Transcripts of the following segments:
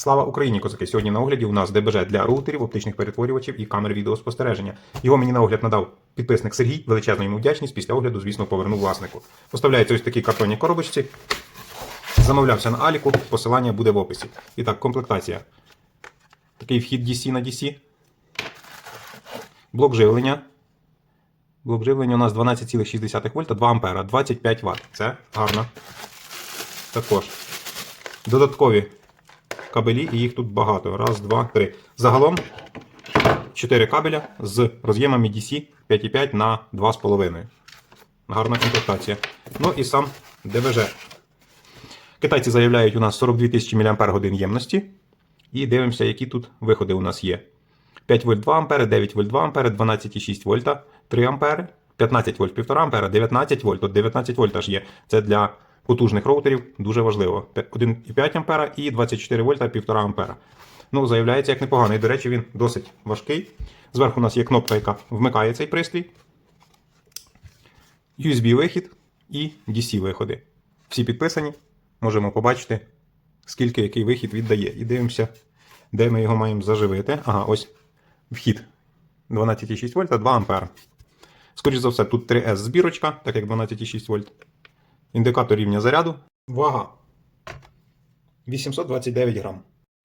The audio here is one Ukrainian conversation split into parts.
Слава Україні, козаки! Сьогодні на огляді у нас ДБЖ для роутерів, оптичних перетворювачів і камер відеоспостереження. Його мені на огляд надав підписник Сергій. Величезна йому вдячність. Після огляду, звісно, повернув власнику. Поставляється ось такі картонні коробочці. Замовлявся на Аліку. Посилання буде в описі. І так, комплектація. Такий вхід DC на DC. Блок живлення. Блок живлення у нас 12,6 вольта, 2 ампера, 25 Вт. Це гарно. Також. Додаткові кабелі, і їх тут багато. Раз, два, три. Загалом 4 кабеля з роз'ємами DC 5,5 на 2,5. Гарна комплектація. Ну і сам ДВЖ. Китайці заявляють, у нас 42 тисячі мАч ємності. І дивимося, які тут виходи у нас є. 5 вольт 2 ампери, 9 вольт 2 ампери, 12,6 вольта, 3 ампери, 15 вольт 1,5 ампера, 19 вольт. От 19 вольт аж є. Це для потужних роутерів дуже важливо. 1,5 ампера і 24 вольта 1,5 ампера. Ну, заявляється як непоганий. До речі, він досить важкий. Зверху у нас є кнопка, яка вмикає цей пристрій. USB-вихід і DC-виходи. Всі підписані. Можемо побачити, скільки який вихід віддає. І дивимося, де ми його маємо заживити. Ага, ось вхід 12,6 вольта, 2 ампера. Скоріше за все, тут 3S збірочка, так як 12,6 вольт. Індикатор рівня заряду. Вага 829 грам.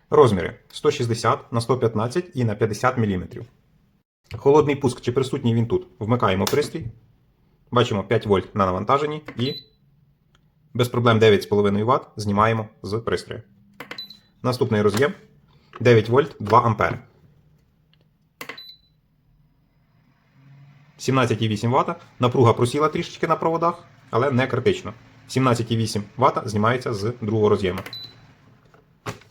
Розміри 160 на 115 і на 50 мм. Холодний пуск чи присутній він тут. Вмикаємо пристрій. Бачимо 5 вольт на навантаженні і без проблем 9,5 Вт знімаємо з пристрою. Наступний роз'єм 9 вольт 2 ампери. 17,8 Вт. Напруга просіла трішечки на проводах, але не критично. 17,8 Вт знімається з другого роз'єму.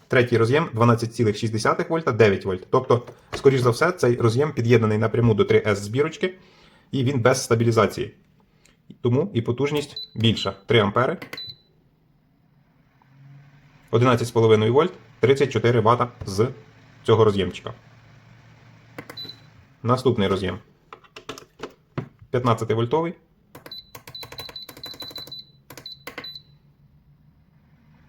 Третій роз'єм 12,6 вольта 9 вольт. Тобто, скоріш за все, цей роз'єм під'єднаний напряму до 3С збірочки, і він без стабілізації. Тому і потужність більша. 3 ампери. 11,5 вольт, 34 Вт з цього роз'ємчика. Наступний роз'єм. 15 вольтовий.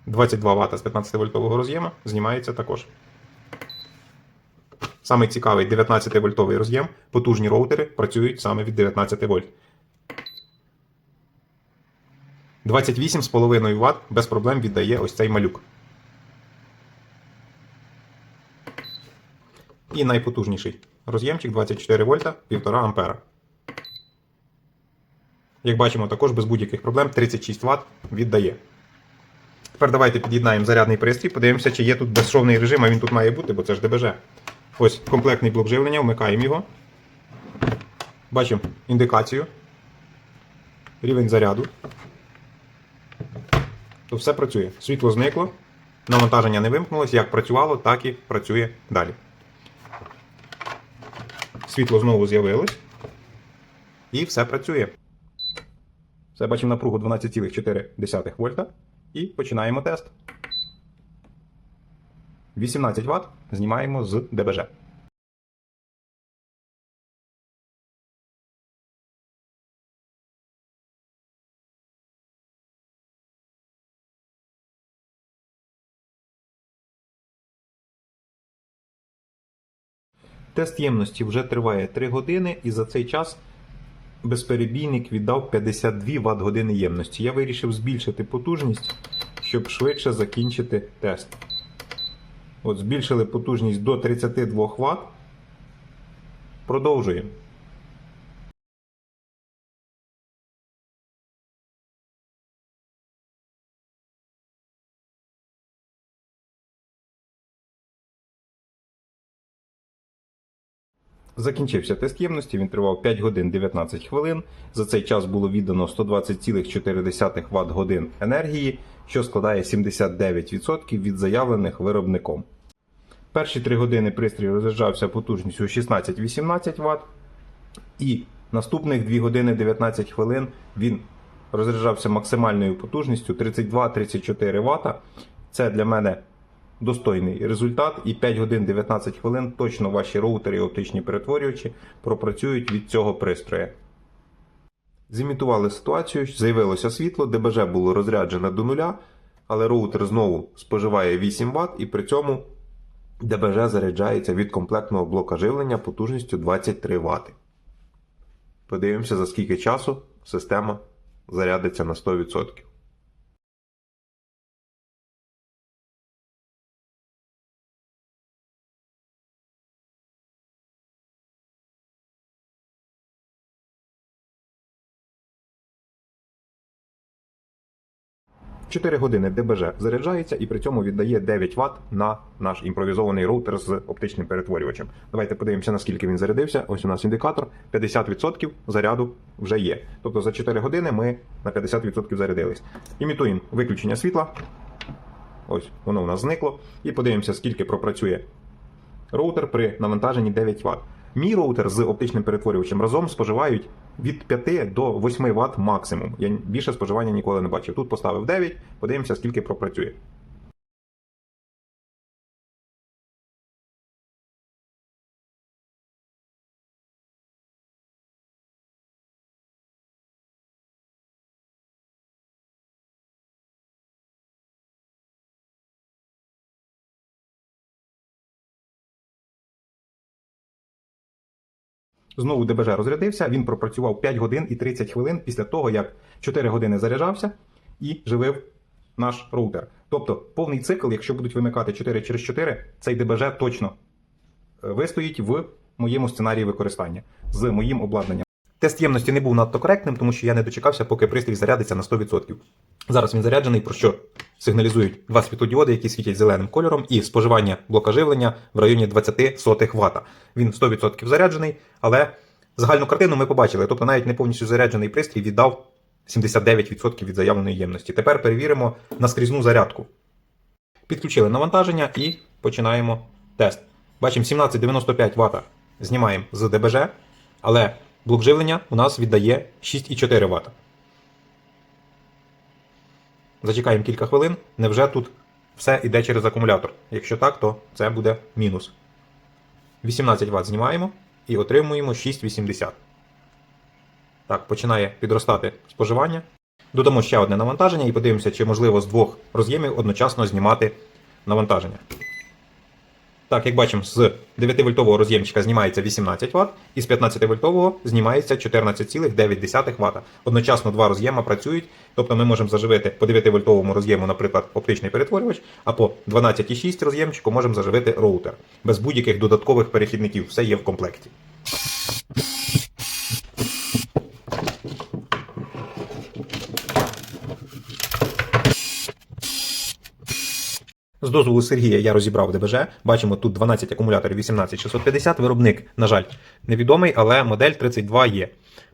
22 Вт з 15 вольтового роз'єма знімається також. Самий цікавий 19 вольтовий роз'єм. Потужні роутери працюють саме від 19 вольт. 28,5 Вт без проблем віддає ось цей малюк. І найпотужніший роз'ємчик 24 вольта 1,5 ампера. Як бачимо, також без будь-яких проблем 36 Вт віддає. Тепер давайте під'єднаємо зарядний пристрій, подивимося, чи є тут безшовний режим, а він тут має бути, бо це ж ДБЖ. Ось комплектний блок живлення, вмикаємо його. Бачимо індикацію. Рівень заряду. То все працює. Світло зникло, навантаження не вимкнулось, як працювало, так і працює далі. Світло знову з'явилось. І все працює. Все бачимо напругу 12,4 вольта. І починаємо тест. 18 Вт знімаємо з ДБЖ. Тест ємності вже триває 3 години, і за цей час безперебійник віддав 52 Вт години ємності. Я вирішив збільшити потужність, щоб швидше закінчити тест. От Збільшили потужність до 32 Вт. Продовжуємо. Закінчився тест ємності, він тривав 5 годин 19 хвилин. За цей час було віддано 120,4 Вт годин енергії, що складає 79% від заявлених виробником. Перші 3 години пристрій розряджався потужністю 16-18 Вт. І наступних 2 години 19 хвилин він розряджався максимальною потужністю 32-34 Вт. Це для мене достойний результат, і 5 годин 19 хвилин точно ваші роутери і оптичні перетворювачі пропрацюють від цього пристрою. Зімітували ситуацію, з'явилося світло, ДБЖ було розряджене до нуля. але роутер знову споживає 8 Вт і при цьому ДБЖ заряджається від комплектного блока живлення потужністю 23 Вт. Подивимося, за скільки часу система зарядиться на 100%. Чотири години ДБЖ заряджається і при цьому віддає 9 Вт на наш імпровізований роутер з оптичним перетворювачем. Давайте подивимося, наскільки він зарядився. Ось у нас індикатор. 50% заряду вже є. Тобто за 4 години ми на 50% зарядились. Імітуємо виключення світла. Ось воно у нас зникло. І подивимося, скільки пропрацює роутер при навантаженні 9 Вт. Мій роутер з оптичним перетворювачем разом споживають від 5 до 8 Вт максимум. Я більше споживання ніколи не бачив. Тут поставив 9, подивимося, скільки пропрацює. Знову ДБЖ розрядився, він пропрацював 5 годин і 30 хвилин після того, як 4 години заряджався і живив наш роутер. Тобто повний цикл, якщо будуть вимикати 4 через 4, цей ДБЖ точно е, вистоїть в моєму сценарії використання з моїм обладнанням. Тест ємності не був надто коректним, тому що я не дочекався, поки пристрій зарядиться на 100%. Зараз він заряджений, про що сигналізують два світлодіоди, які світять зеленим кольором, і споживання блока живлення в районі 20 сотих Вт. Він 100% заряджений, але загальну картину ми побачили. Тобто навіть не повністю заряджений пристрій віддав 79% від заявленої ємності. Тепер перевіримо наскрізну зарядку. Підключили навантаження і починаємо тест. Бачимо 1795 Вт знімаємо з ДБЖ, але блок живлення у нас віддає 6,4 Вт. Зачекаємо кілька хвилин. Невже тут все йде через акумулятор? Якщо так, то це буде мінус. 18 Вт знімаємо і отримуємо 6,80. Так, починає підростати споживання. Додамо ще одне навантаження і подивимося, чи можливо з двох роз'ємів одночасно знімати навантаження. Так, як бачимо, з 9-вольтового роз'ємчика знімається 18 Вт, і з 15-вольтового знімається 14,9 Вт. Одночасно два роз'єма працюють, тобто ми можемо заживити по 9-вольтовому роз'єму, наприклад, оптичний перетворювач, а по 12,6 роз'ємчику можемо заживити роутер. Без будь-яких додаткових перехідників, все є в комплекті. З дозволу Сергія я розібрав ДБЖ. Бачимо тут 12 акумуляторів 18650. Виробник, на жаль, невідомий, але модель 32 є.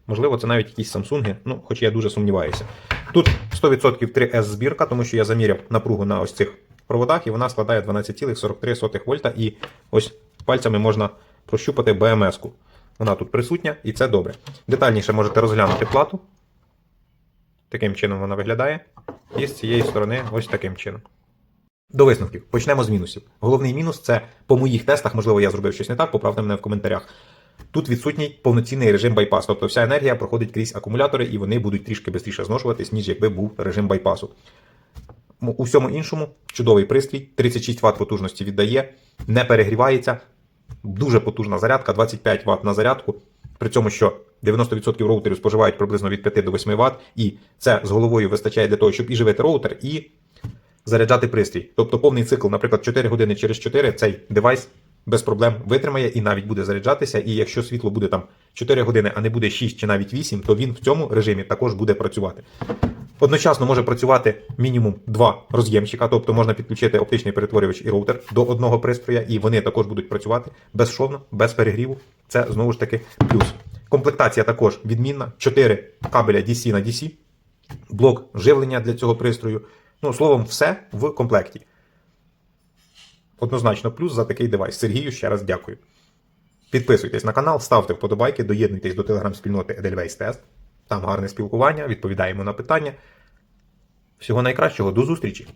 Можливо, це навіть якісь Samsung, ну, хоч я дуже сумніваюся. Тут 100% 3S збірка, тому що я заміряв напругу на ось цих проводах, і вона складає 12,43 вольта. І ось пальцями можна прощупати БМС-ку. Вона тут присутня, і це добре. Детальніше можете розглянути плату. Таким чином вона виглядає. І з цієї сторони ось таким чином. До висновків. Почнемо з мінусів. Головний мінус це по моїх тестах, можливо, я зробив щось не так, поправте мене в коментарях. Тут відсутній повноцінний режим байпас, тобто вся енергія проходить крізь акумулятори і вони будуть трішки швидше зношуватись, ніж якби був режим байпасу. У всьому іншому чудовий пристрій, 36 Вт потужності віддає, не перегрівається, дуже потужна зарядка, 25 Вт на зарядку. При цьому, що 90% роутерів споживають приблизно від 5 до 8 Вт, і це з головою вистачає для того, щоб і живити роутер, і заряджати пристрій. Тобто повний цикл, наприклад, 4 години через 4 цей девайс без проблем витримає і навіть буде заряджатися. І якщо світло буде там 4 години, а не буде 6 чи навіть 8, то він в цьому режимі також буде працювати. Одночасно може працювати мінімум два роз'ємчика, тобто можна підключити оптичний перетворювач і роутер до одного пристроя, і вони також будуть працювати безшовно, без перегріву. Це знову ж таки плюс. Комплектація також відмінна. 4 кабеля DC на DC, блок живлення для цього пристрою. Ну, словом, все в комплекті. Однозначно, плюс за такий девайс. Сергію ще раз дякую. Підписуйтесь на канал, ставте вподобайки, доєднуйтесь до телеграм-спільноти Edelweiss Test. Там гарне спілкування, відповідаємо на питання. Всього найкращого, до зустрічі!